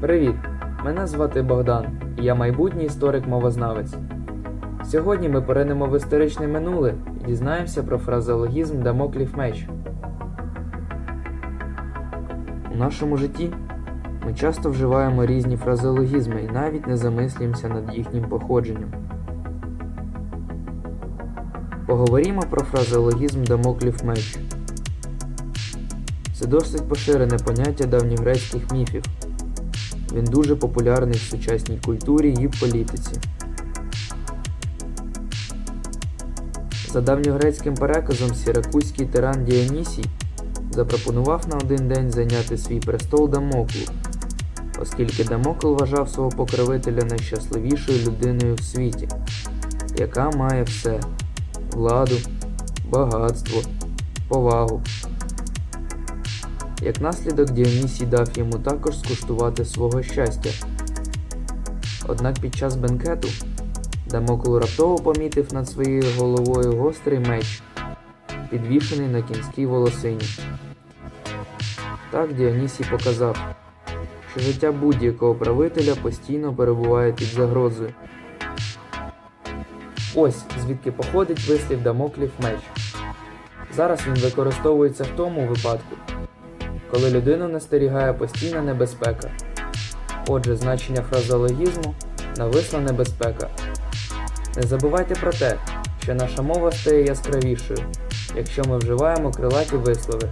Привіт! Мене звати Богдан, і я майбутній історик-мовознавець. Сьогодні ми поринемо в історичне минуле і дізнаємося про фразеологізм Дамоклів меч. У нашому житті ми часто вживаємо різні фразеологізми і навіть не замислюємося над їхнім походженням. Поговоримо про фразеологізм Дамоклів меч. Це досить поширене поняття давньогрецьких міфів. Він дуже популярний в сучасній культурі і політиці. За давньогрецьким переказом сіракузький тиран Діонісій запропонував на один день зайняти свій престол Дамоклу, оскільки Дамокл вважав свого покровителя найщасливішою людиною в світі, яка має все владу, багатство, повагу. Як наслідок Діонісій дав йому також скуштувати свого щастя. Однак під час бенкету Дамокл раптово помітив над своєю головою гострий меч, підвішений на кінській волосині. Так Діонісій показав, що життя будь-якого правителя постійно перебуває під загрозою. Ось звідки походить вислів Дамоклів меч. Зараз він використовується в тому випадку, коли людину настерігає постійна небезпека. Отже, значення фразеологізму нависла небезпека. Не забувайте про те, що наша мова стає яскравішою, якщо ми вживаємо крилаті вислови.